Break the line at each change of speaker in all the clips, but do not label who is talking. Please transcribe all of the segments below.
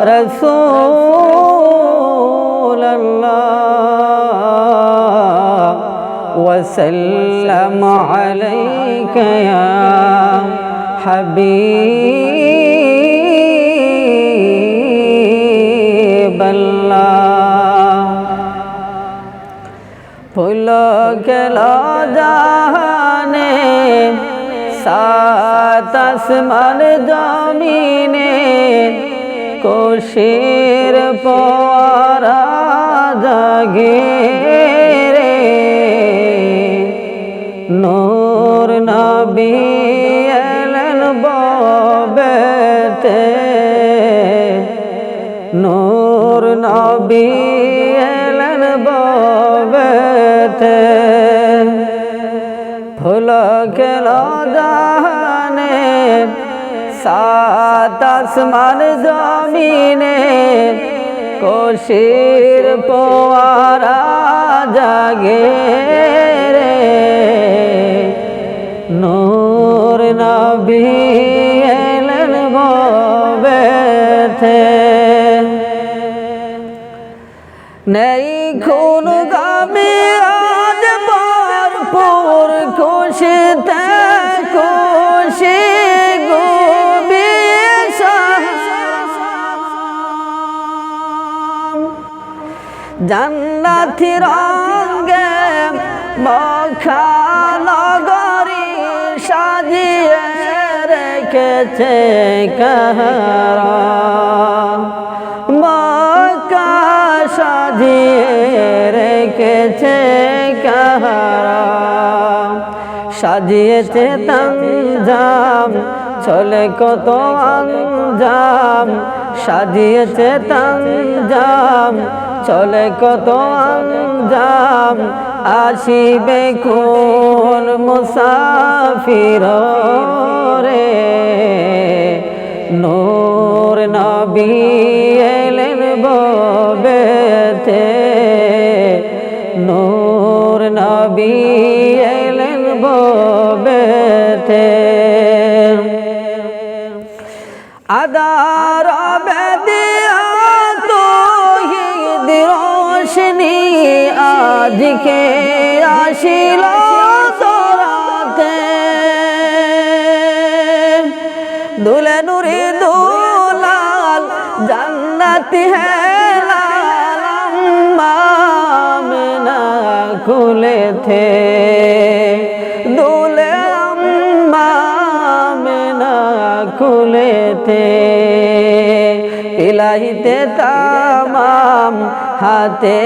رسول الله وسلم عليك يا حبيب الله بھولو گلو جانے سات اسمان جامینے কোশির পরা জাগে রে। নূর নবী এলেন ববেতে। নূর নবী এলেন ববেতে। ফুল জাহানে সাত আসমান জমিনে কোশির পোয়ারা জাগে রে নূর নবী জান্নাতি রঙ্গে মখা নগরী সাজিয়ে রেখেছে কাহারা মক্কা সাজিয়ে রেখেছে কাহারা সাজিয়েছে তঞ্জাম চলে কত আঞ্জাম সাজিয়েছে তঞ্জাম চলে কত আঞ্জাম? আসিবে কোন মুসাফির রে? নূর নবী এলেন ববেতে নূর নবী এলেন ববেতে আদার আজকে আসিল তোরাতে। দুলে নুরি দুলাল জান্নাতি হে মামনা খুলে থে। দুলে মামনা খুলে থে। ইলাহিতে তামাম হাতে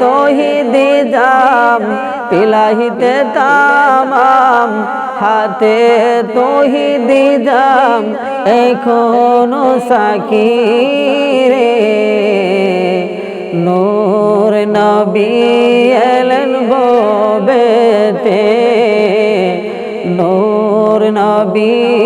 তোহিদি জাম, পিলাহিতে তামাম। হাতে তোহিদি জাম, এখনও সাকি রে নূর নবী এলেন ববেতে নূর নবী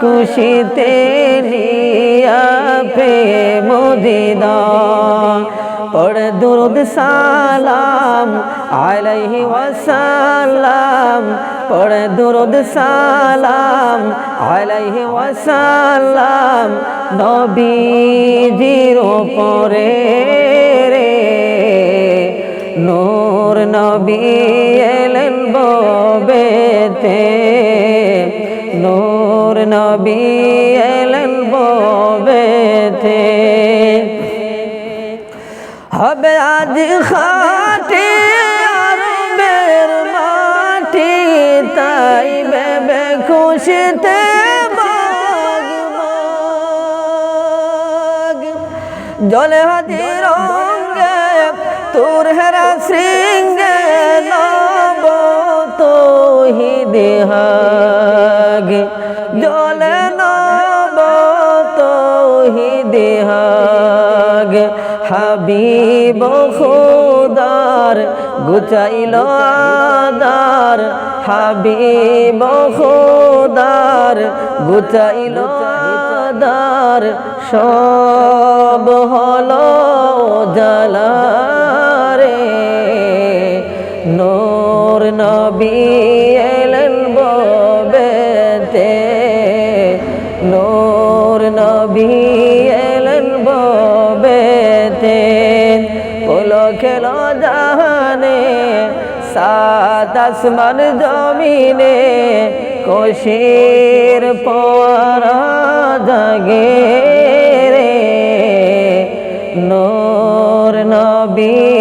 খুশিতে নিয়া প্রেম দিদাম পড় দুরুদ সালাম আলাইহি ওয়াসাল্লাম। পড় দুরুদ সালাম আলাইহি ওয়াসাল্লাম। নবীজির উপরে রে। নূর নবী এলেন ববেতে। নবী হবে আজ খাটে আরবের মাটি, তাই বেবে খুশিতে জলে হাতি রঙ্গে তোর হেরা শৃঙ্গে দেহাগ হাবিব খুদার গুচাইল আদার। হাবিব খুদার গুচাইল আদার। সব হল জালারে খেলো জাহানে সাত আসমান জমিনে কোশির পোয়ারা জাগে রে। নূর নবী